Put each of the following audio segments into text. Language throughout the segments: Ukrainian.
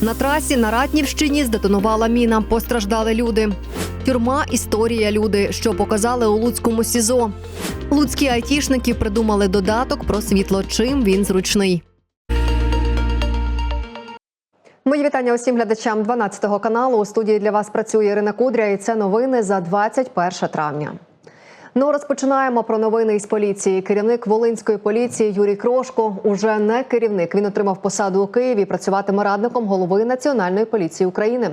На трасі на Ратнівщині здетонувала міна. Постраждали люди. Тюрма історія люди, що показали у Луцькому СІЗО. Луцькі айтішники придумали додаток про світло. Чим він зручний. Мої вітання усім глядачам 12 каналу. У студії для вас працює Ірина Кудря, і це новини за 21 травня. Ну, розпочинаємо про новини із поліції. Керівник Волинської поліції Юрій Крошко уже не керівник. Він отримав посаду у Києві. і Працюватиме радником голови Національної поліції України.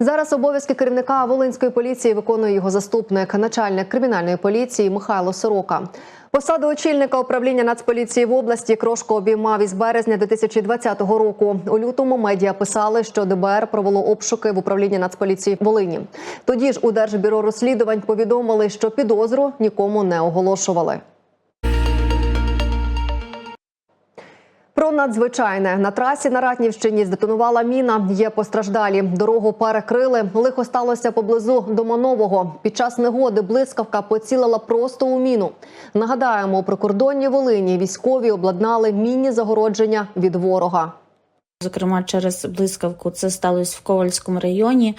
Зараз обов'язки керівника Волинської поліції виконує його заступник, начальник кримінальної поліції Михайло Сорока. Посаду очільника управління Нацполіції в області Крошко обіймав із березня 2020 року. У лютому медіа писали, що ДБР провело обшуки в управлінні Нацполіції Волині. Тоді ж у Держбюро розслідувань повідомили, що підозру нікому не оголошували. Про надзвичайне на трасі на Ратнівщині здетонувала міна. Є постраждалі. Дорогу перекрили. Лихо сталося поблизу Доманового. Під час негоди блискавка поцілила просто у міну. Нагадаємо, у прикордонній Волині військові обладнали мінні загородження від ворога. Зокрема, через блискавку це сталося в Ковальському районі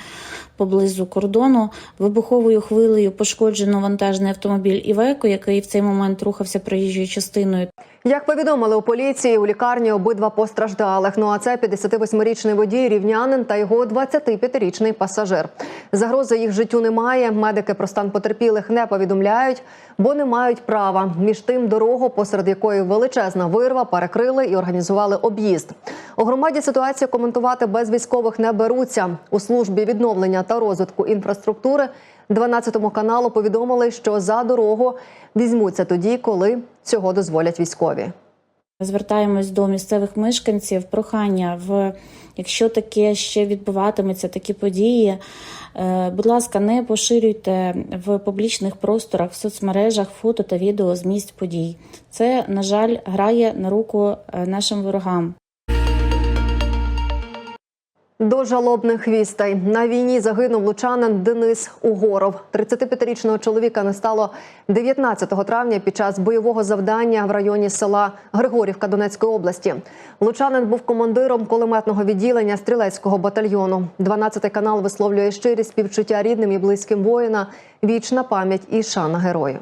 поблизу кордону. Вибуховою хвилею пошкоджено вантажний автомобіль Івеко, який в цей момент рухався проїжджою частиною. Як повідомили у поліції, у лікарні обидва постраждалих. Ну а це 58-річний водій рівнянин та його 25-річний пасажир. Загрози їх життю немає. Медики про стан потерпілих не повідомляють, бо не мають права. Між тим дорогу, посеред якої величезна вирва, перекрили і організували об'їзд. У громаді ситуацію коментувати без військових не беруться. У службі відновлення та розвитку інфраструктури 12 каналу повідомили, що за дорогу візьмуться тоді, коли цього дозволять військові. Звертаємось до місцевих мешканців. Прохання в якщо таке ще відбуватиметься, такі події. е, Будь ласка, не поширюйте в публічних просторах, в соцмережах фото та відео з місць подій. Це, на жаль, грає на руку е, нашим ворогам. До жалобних вістей на війні загинув лучанин Денис Угоров. 35-річного чоловіка не стало 19 травня під час бойового завдання в районі села Григорівка Донецької області. Лучанин був командиром кулеметного відділення стрілецького батальйону. 12 канал висловлює щирі співчуття рідним і близьким воїна. Вічна пам'ять і шана герою.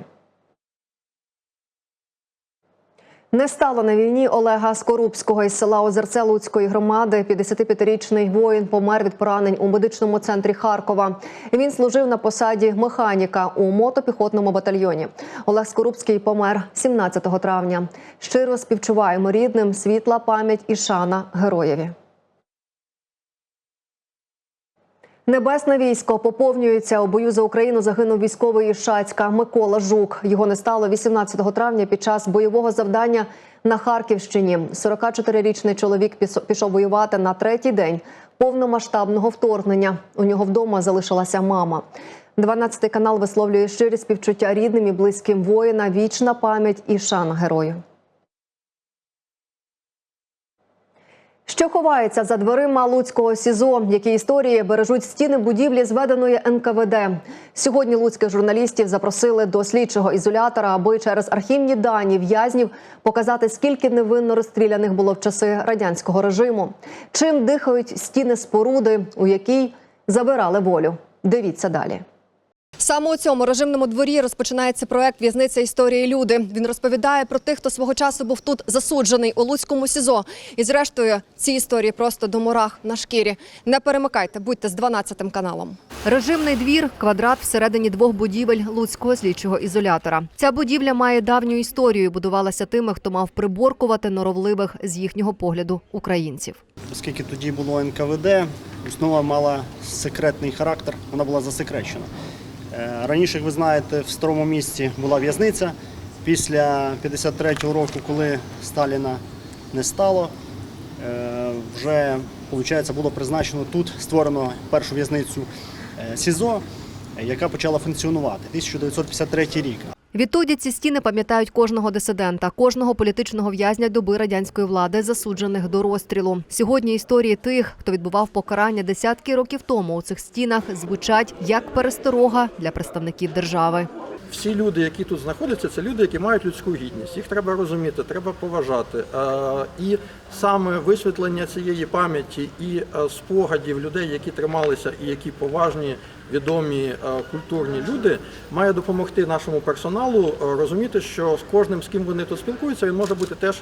Не стало на війні Олега Скорубського із села Озерце Луцької громади. 55-річний воїн помер від поранень у медичному центрі Харкова. Він служив на посаді механіка у мотопіхотному батальйоні. Олег Скорубський помер 17 травня. Щиро співчуваємо рідним, світла пам'ять і шана героєві. Небесне військо поповнюється у бою за Україну. Загинув військовий із Шацька Микола Жук. Його не стало 18 травня під час бойового завдання на Харківщині. 44-річний чоловік пішов воювати на третій день повномасштабного вторгнення. У нього вдома залишилася мама. 12 канал висловлює щирі співчуття рідним і близьким воїна. Вічна пам'ять і шана герою. Що ховається за дверима Луцького СІЗО, які історії бережуть стіни будівлі, зведеної НКВД. Сьогодні луцьких журналістів запросили до слідчого ізолятора, аби через архівні дані в'язнів показати, скільки невинно розстріляних було в часи радянського режиму. Чим дихають стіни споруди, у якій забирали волю. Дивіться далі. Саме у цьому режимному дворі розпочинається проект В'язниця історії люди. Він розповідає про тих, хто свого часу був тут засуджений у Луцькому СІЗО. І зрештою, ці історії просто до мурах на шкірі. Не перемикайте, будьте з 12 каналом. Режимний двір квадрат всередині двох будівель Луцького слідчого ізолятора. Ця будівля має давню історію. Будувалася тими, хто мав приборкувати норовливих з їхнього погляду українців. Оскільки тоді було НКВД, основа мала секретний характер, вона була засекречена. Е, Раніше, як ви знаєте, в старому місті була в'язниця. Після 53-го року, коли Сталіна не стало, е, вже виходить, було призначено тут, створено першу в'язницю е, СІЗО, яка почала функціонувати 1953 рік. Відтоді ці стіни пам'ятають кожного дисидента, кожного політичного в'язня доби радянської влади, засуджених до розстрілу. Сьогодні історії тих, хто відбував покарання десятки років тому у цих стінах, звучать як пересторога для представників держави. всі люди, які тут знаходяться, це люди, які мають людську гідність. Їх треба розуміти, треба поважати. І саме висвітлення цієї пам'яті і спогадів людей, які трималися і які поважні, відомі е, культурні люди, має допомогти нашому персоналу е, розуміти, що з кожним, з ким вони тут спілкуються, він може бути теж.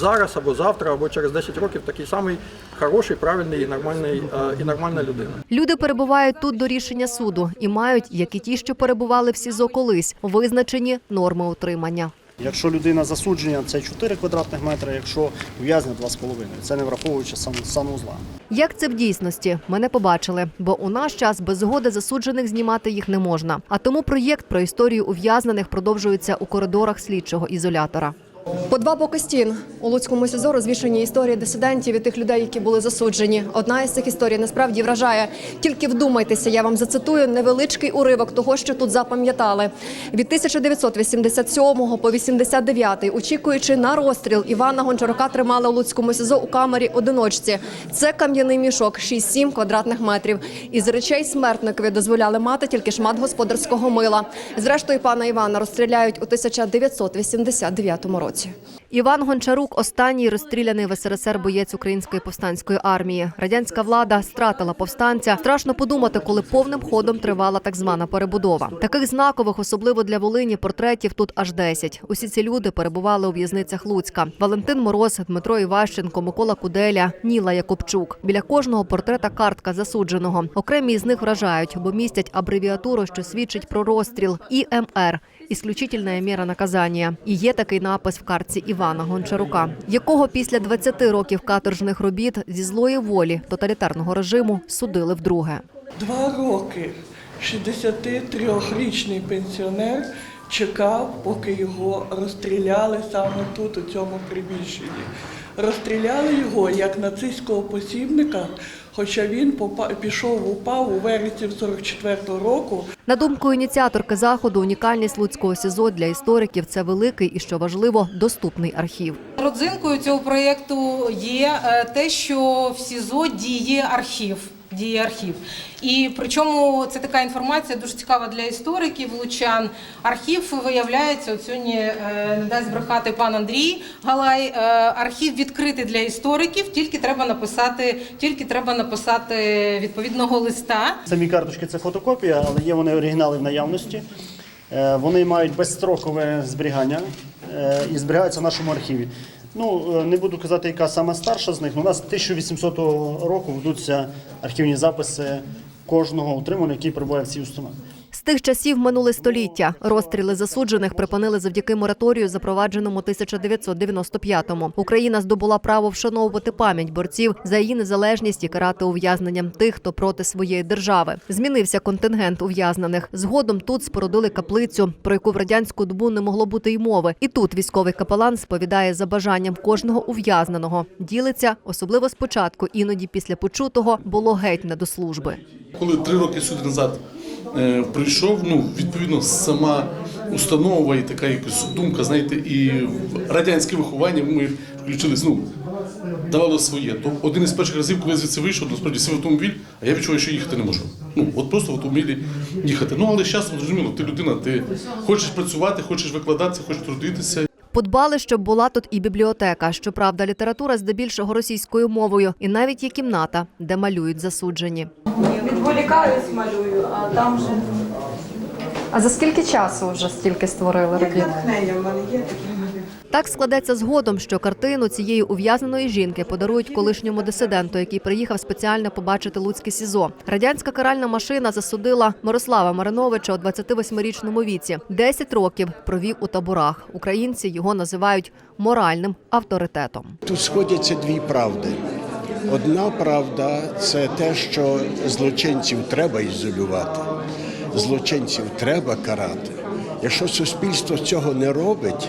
Зараз або завтра, або через 10 років такий самий хороший, правильний і нормальний е, і нормальна людина. Люди перебувають тут до рішення суду і мають, як і ті, що перебували в СІЗО колись, визначені норми утримання. Якщо людина засудження, це 4 квадратних метри, якщо ув'язня 2,5. Це не враховуючи сан, санузла. Як це в дійсності? Ми не побачили, бо у наш час без згоди засуджених знімати їх не можна. А тому проєкт про історію ув'язнених продовжується у коридорах слідчого ізолятора. По два боки стін у Луцькому СІЗО розвішені історії дисидентів і тих людей, які були засуджені. Одна із цих історій насправді вражає. Тільки вдумайтеся, я вам зацитую невеличкий уривок того, що тут запам'ятали. Від 1987 по 89, очікуючи на розстріл, Івана Гончарука тримали у Луцькому СІЗО у камері одиночці. Це кам'яний мішок 6-7 квадратних метрів. Із речей смертникові дозволяли мати тільки шмат господарського мила. Зрештою, пана Івана розстріляють у 1989 році році. Іван Гончарук останній розстріляний в СРСР боєць української повстанської армії. Радянська влада стратила повстанця. Страшно подумати, коли повним ходом тривала так звана перебудова. Таких знакових, особливо для Волині, портретів тут аж 10. Усі ці люди перебували у в'язницях Луцька. Валентин Мороз, Дмитро Іващенко, Микола Куделя, Ніла Якобчук. Біля кожного портрета картка засудженого. Окремі з них вражають, бо містять абревіатуру, що свідчить про розстріл ІМР. Ісключительна міра наказання. І є такий напис в картці Івана Гончарука, якого після 20 років каторжних робіт зі злої волі тоталітарного режиму судили вдруге. Два роки 63-річний пенсіонер чекав, поки його розстріляли саме тут, у цьому приміщенні. Розстріляли його як нацистського посібника, хоча він попа- пішов, упав у вересні 44-го року На думку ініціаторки заходу, унікальність Луцького СІЗО для істориків це великий і що важливо доступний архів. Родзинкою цього проєкту є е, те, що в СІЗО діє архів. Діє архів. І причому це така інформація дуже цікава для істориків, лучан. Архів виявляється, от сьогодні е, не дасть брехати пан Андрій Галай. е, Архів відкритий для істориків, тільки треба написати, тільки треба написати відповідного листа. Самі карточки це фотокопія, але є вони оригінали в наявності. Е, Вони мають безстрокове зберігання і зберігаються в нашому архіві. Ну, е, не буду казати, яка сама старша з них. У нас 1800 року ведуться архівні записи кожного утриманого, який перебуває в цій установі. Тих часів минуле століття. Розстріли засуджених припинили завдяки мораторію, запровадженому 1995-му. Україна здобула право вшановувати пам'ять борців за її незалежність і карати ув'язненням тих, хто проти своєї держави. Змінився контингент ув'язнених. Згодом тут спорудили каплицю, про яку в радянську добу не могло бути й мови. І тут військовий капелан сповідає за бажанням кожного ув'язненого. Ділиться, особливо спочатку, іноді після почутого було геть не до служби. Коли три роки сюди назад прийшов, ну відповідно сама установа і така якась думка, знаєте, і радянське виховання ми включились, ну давало своє. То один із перших разів, коли я звідси вийшов, насправді сів автомобіль, а я відчуваю, що їхати не можу. Ну от просто в автомобілі їхати. Ну але з часом зрозуміло, ти людина, ти хочеш працювати, хочеш викладатися, хочеш трудитися. Подбали, щоб була тут і бібліотека. Щоправда, література здебільшого російською мовою, і навіть є кімната, де малюють засуджені. Відволікаюсь, малюю, а там вже А за скільки часу вже стільки створили як натхнення в мене є такі. Так складеться згодом, що картину цієї ув'язненої жінки подарують колишньому дисиденту, який приїхав спеціально побачити Луцьке СІЗО. Радянська каральна машина засудила Мирослава Мариновича у 28-річному віці. 10 років провів у таборах. Українці його називають моральним авторитетом. Тут сходяться дві правди. Одна правда це те, що злочинців треба ізолювати, злочинців треба карати. Якщо суспільство цього не робить,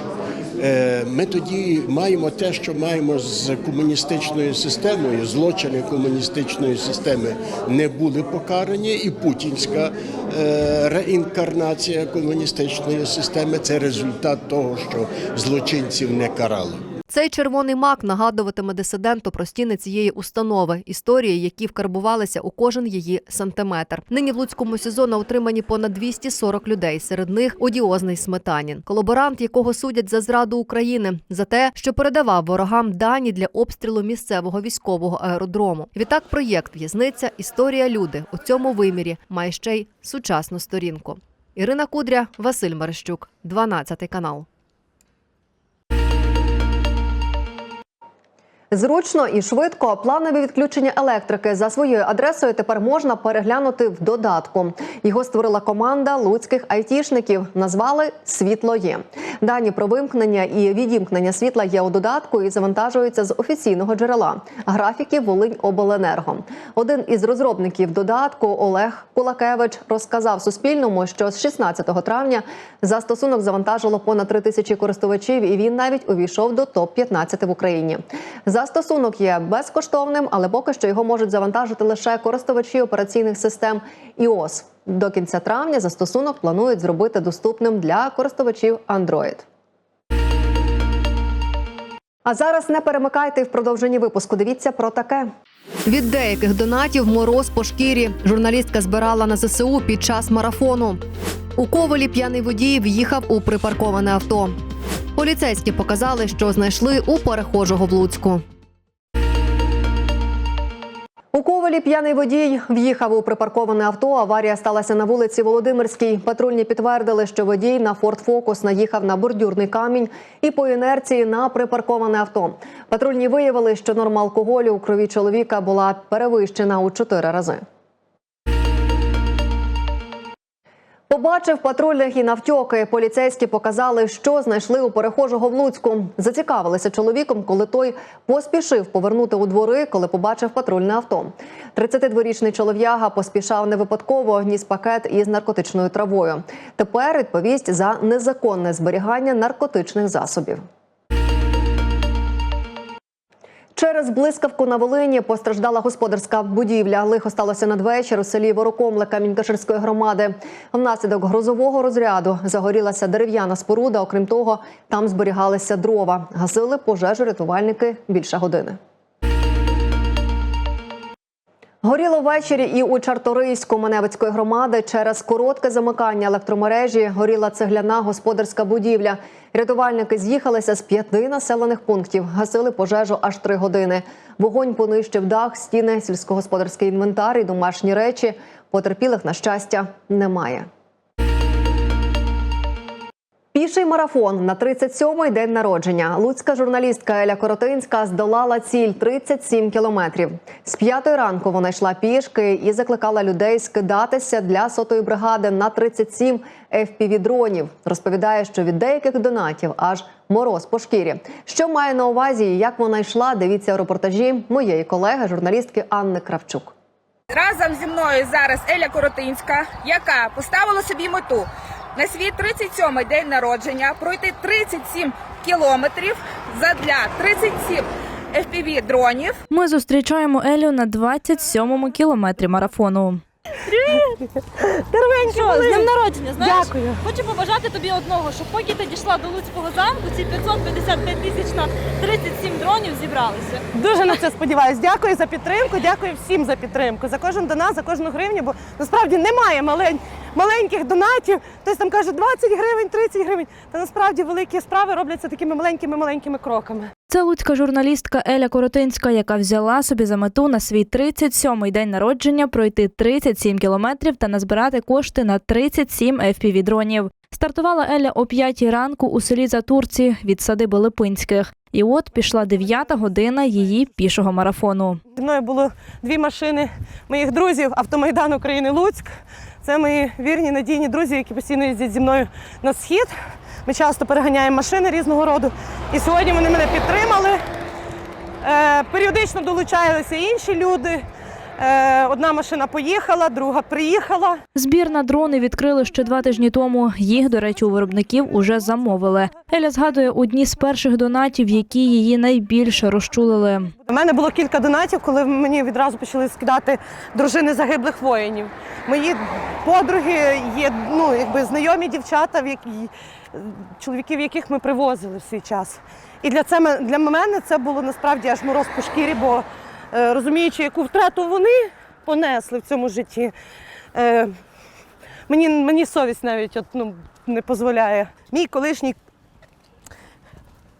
ми тоді маємо те, що маємо з комуністичною системою. Злочини комуністичної системи не були покарані, і путінська е, реінкарнація комуністичної системи це результат того, що злочинців не карали. Цей червоний мак нагадуватиме дисиденту про стіни цієї установи, історії, які вкарбувалися у кожен її сантиметр. Нині в Луцькому СІЗО на утриманні понад 240 людей. Серед них одіозний сметанін, колаборант, якого судять за зраду України, за те, що передавав ворогам дані для обстрілу місцевого військового аеродрому. Відтак, проєкт в'язниця Історія люди у цьому вимірі має ще й сучасну сторінку. Ірина Кудря, Василь Мерещук, 12 канал. Зручно і швидко планові відключення електрики за своєю адресою тепер можна переглянути в додатку. Його створила команда луцьких айтішників. Назвали Світло є. Дані про вимкнення і відімкнення світла є у додатку і завантажуються з офіційного джерела графіків Волинь Обленерго. Один із розробників додатку Олег Кулакевич розказав Суспільному, що з 16 травня застосунок завантажило понад 3 тисячі користувачів, і він навіть увійшов до топ 15 в Україні. Застосунок є безкоштовним, але поки що його можуть завантажити лише користувачі операційних систем iOS. До кінця травня застосунок планують зробити доступним для користувачів Android. А зараз не перемикайте і в продовженні випуску. Дивіться про таке. Від деяких донатів мороз по шкірі. Журналістка збирала на ЗСУ під час марафону. У Ковалі п'яний водій в'їхав у припарковане авто. Поліцейські показали, що знайшли у перехожого в Луцьку. У Ковалі п'яний водій в'їхав у припарковане авто. Аварія сталася на вулиці Володимирській. Патрульні підтвердили, що водій на Ford Focus наїхав на бордюрний камінь і по інерції на припарковане авто. Патрульні виявили, що норма алкоголю у крові чоловіка була перевищена у чотири рази. Побачив патрульних і навтьоки. Поліцейські показали, що знайшли у перехожого в Луцьку. Зацікавилися чоловіком, коли той поспішив повернути у двори, коли побачив патрульне авто. 32-річний чолов'яга поспішав не випадково, ніс пакет із наркотичною травою. Тепер відповість за незаконне зберігання наркотичних засобів. Через блискавку на Волині постраждала господарська будівля. Лихо сталося надвечір у селі Ворокомле Камінькаширської громади. Внаслідок грозового розряду загорілася дерев'яна споруда. Окрім того, там зберігалися дрова. Гасили пожежу рятувальники більше години. Горіло ввечері і у Чарторийську Маневицької громади через коротке замикання електромережі горіла цегляна господарська будівля. Рятувальники з'їхалися з п'яти населених пунктів, гасили пожежу аж три години. Вогонь понищив дах, стіни, сільськогосподарський інвентар і домашні речі. Потерпілих, на щастя, немає. Піший марафон на 37-й день народження. Луцька журналістка Еля Коротинська здолала ціль 37 кілометрів. З п'ятої ранку вона йшла пішки і закликала людей скидатися для сотої бригади на 37 FPV-дронів. Розповідає, що від деяких донатів аж мороз по шкірі. Що має на увазі і як вона йшла? Дивіться у репортажі моєї колеги, журналістки Анни Кравчук. Разом зі мною зараз Еля Коротинська, яка поставила собі мету на свій 37-й день народження пройти 37 кілометрів задля 37 FPV дронів. Ми зустрічаємо Елю на 27-му кілометрі марафону. Що, з днем народження, знаєш? Дякую. Хочу побажати тобі одного, щоб поки ти дійшла до Луцького замку, ці 555 тисяч на 37 дронів зібралися. Дуже на це сподіваюся. Дякую за підтримку. Дякую всім за підтримку. За кожен донат, за кожну гривню, бо насправді немає малень, маленьких донатів. Хтось там каже 20 гривень, 30 гривень. Та насправді великі справи робляться такими маленькими маленькими кроками. Це луцька журналістка Еля Коротинська, яка взяла собі за мету на свій 37-й день народження пройти 37 кілометрів та назбирати кошти на 37 FPV-дронів. Стартувала Еля о 5 ранку у селі Затурці від садиби Липинських. І от пішла 9 година її пішого марафону. Зі мною було дві машини моїх друзів Автомайдан України Луцьк. Це мої вірні надійні друзі, які постійно їздять зі мною на схід. Ми часто переганяємо машини різного роду. І сьогодні вони мене підтримали. Е, періодично долучалися інші люди. Е, одна машина поїхала, друга приїхала. Збір на дрони відкрили ще два тижні тому. Їх, до речі, у виробників уже замовили. Еля згадує одні з перших донатів, які її найбільше розчулили. У мене було кілька донатів, коли мені відразу почали скидати дружини загиблих воїнів. Мої подруги є ну, якби знайомі дівчата, в які, чоловіків, яких ми привозили в свій час. І для, це, для мене це було насправді аж мороз по шкірі, бо е, розуміючи, яку втрату вони понесли в цьому житті, е, мені, мені совість навіть от, ну, не дозволяє. Мій колишній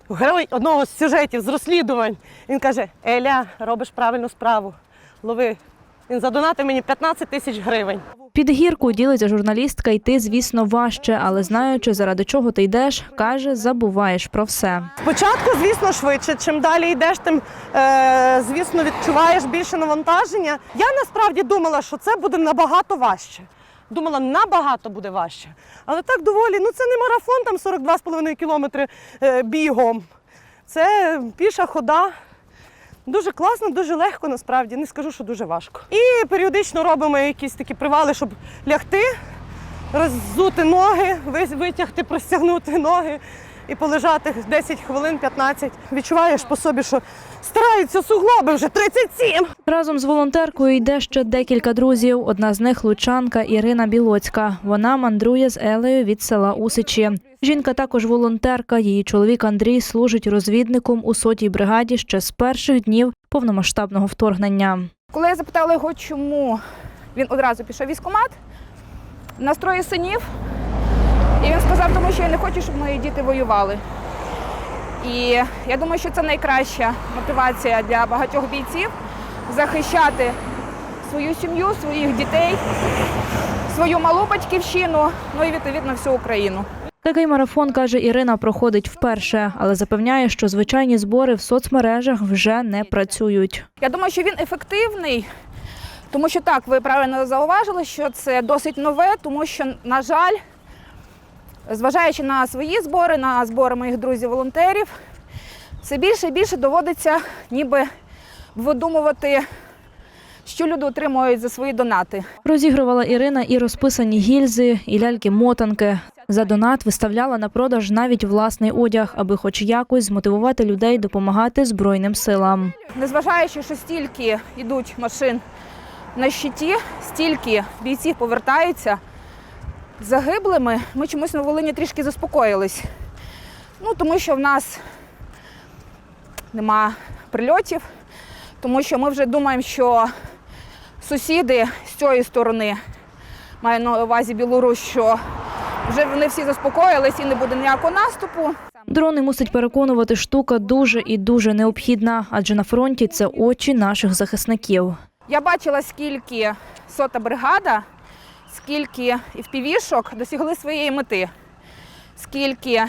герой одного з сюжетів з розслідувань. Він каже: Еля, робиш правильну справу. Лови. Він задонатив мені 15 тисяч гривень. Під гірку ділиться журналістка йти, звісно, важче, але знаючи, заради чого ти йдеш, каже, забуваєш про все. Спочатку, звісно, швидше. Чим далі йдеш, тим е, звісно відчуваєш більше навантаження. Я насправді думала, що це буде набагато важче. Думала, набагато буде важче. Але так доволі, ну це не марафон, там 42,5 кілометри е, бігом. Це піша хода. Дуже класно, дуже легко, насправді. Не скажу, що дуже важко. І періодично робимо якісь такі привали, щоб лягти, роззути ноги, витягти, простягнути ноги і полежати 10 хвилин, 15. Відчуваєш по собі, що стараються суглоби вже 37. Разом з волонтеркою йде ще декілька друзів. Одна з них лучанка Ірина Білоцька. Вона мандрує з Елею від села Усичі. Жінка також волонтерка. Її чоловік Андрій служить розвідником у сотій бригаді ще з перших днів повномасштабного вторгнення. Коли я запитала його, чому він одразу пішов в військкомат, в нас троє синів, і він сказав, тому що я не хочу, щоб мої діти воювали. І я думаю, що це найкраща мотивація для багатьох бійців захищати свою сім'ю, своїх дітей, свою малу батьківщину, ну і відповідно всю Україну. Такий марафон, каже Ірина, проходить вперше, але запевняє, що звичайні збори в соцмережах вже не працюють. Я думаю, що він ефективний, тому що так, ви правильно зауважили, що це досить нове, тому що, на жаль, зважаючи на свої збори, на збори моїх друзів-волонтерів, все більше і більше доводиться ніби видумувати, що люди отримують за свої донати. Розігрувала Ірина і розписані гільзи, і ляльки-мотанки. За донат виставляла на продаж навіть власний одяг, аби хоч якось змотивувати людей допомагати Збройним силам. Незважаючи, що стільки йдуть машин на щиті, стільки бійців повертаються загиблими, ми чомусь на Волині трішки заспокоїлись. Ну, тому що в нас нема прильотів, тому що ми вже думаємо, що сусіди з цієї сторони, маю на увазі Білорусь, що вже вони всі заспокоїлись і не буде ніякого наступу. Дрони мусить переконувати штука дуже і дуже необхідна, адже на фронті це очі наших захисників. Я бачила, скільки сота бригада, скільки впівішок досягли своєї мети, скільки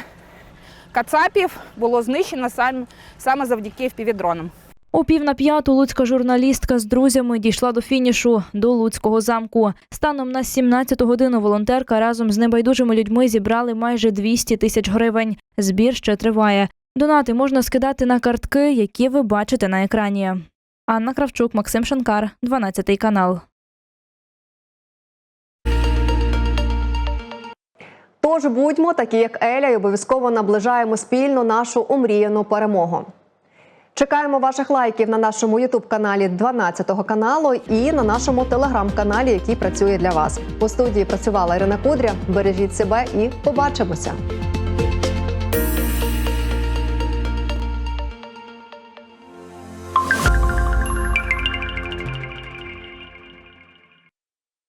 кацапів було знищено сам- саме завдяки впівдронам. У пів на п'яту луцька журналістка з друзями дійшла до фінішу до Луцького замку. Станом на 17 годину волонтерка разом з небайдужими людьми зібрали майже 200 тисяч гривень. Збір ще триває. Донати можна скидати на картки, які ви бачите на екрані. Анна Кравчук, Максим Шанкар, 12 канал. Тож будьмо такі, як Еля, і обов'язково наближаємо спільно нашу омріяну перемогу. Чекаємо ваших лайків на нашому ютуб-каналі 12 каналу і на нашому телеграм-каналі, який працює для вас. У студії працювала Ірина Кудря. Бережіть себе і побачимося.